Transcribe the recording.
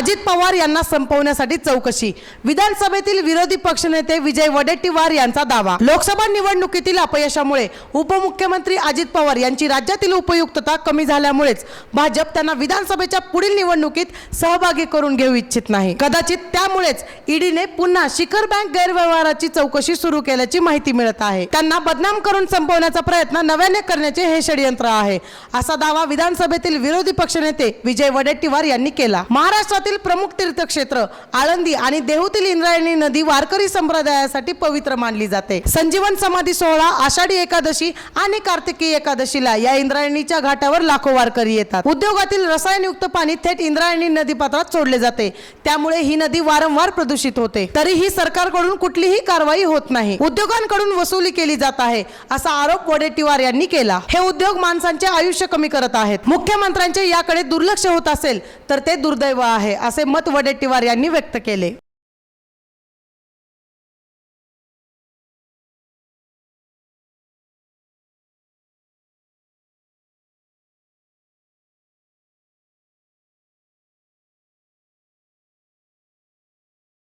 अजित पवार यांना संपवण्यासाठी चौकशी. विधानसभेतील विरोधी पक्षनेते विजय वडेट्टीवार यांचा दावा. लोकसभा निवडणुकीतील अपयशामुळे उपमुख्यमंत्री अजित पवार यांची राज्यातील उपयुक्तता कमी झाल्यामुळेच भाजप त्यांना विधानसभेच्या पुढील निवडणुकीत सहभागी करून घेऊ इच्छित नाही. कदाचित त्यामुळेच ईडीने पुन्हा शिखर बँक गैरव्यवहाराची चौकशी सुरू केल्याची माहिती मिळत आहे. त्यांना बदनाम करून संपवण्याचा प्रयत्न नव्याने करण्याचे हे षडयंत्र आहे असा दावा विधानसभेतील विरोधी पक्षनेते विजय वडेट्टीवार यांनी केला. महाराष्ट्रातील प्रमुख तीर्थक्षेत्र आळंदी आणि देहूतील इंद्रायणी नदी वारकरी संप्रदायासाठी पवित्र मानली जाते. संजीवन समाधी सोहळा आषाढी एकादशी आणि कार्तिकी एकादशीला या इंद्रायणीच्या घाटावर लाखो वारकरी येतात. उद्योगातील रसायनयुक्त पाणी थेट इंद्रायणी नदीपात्रात सोडले जाते. त्यामुळे ही नदी वारंवार प्रदूषित होते. तरीही सरकारकडून कुठलीही कारवाई होत नाही. उद्योगांकडून वसुली केली जात आहे असा आरोप वडेट्टीवार यांनी केला. हे उद्योग माणसांचे आयुष्य कमी करत आहेत. मुख्यमंत्र्यांचे याकडे दुर्लक्ष होत असेल तर ते दुर्दैव आहे असे मत वडेट्टीवार यांनी व्यक्त केले.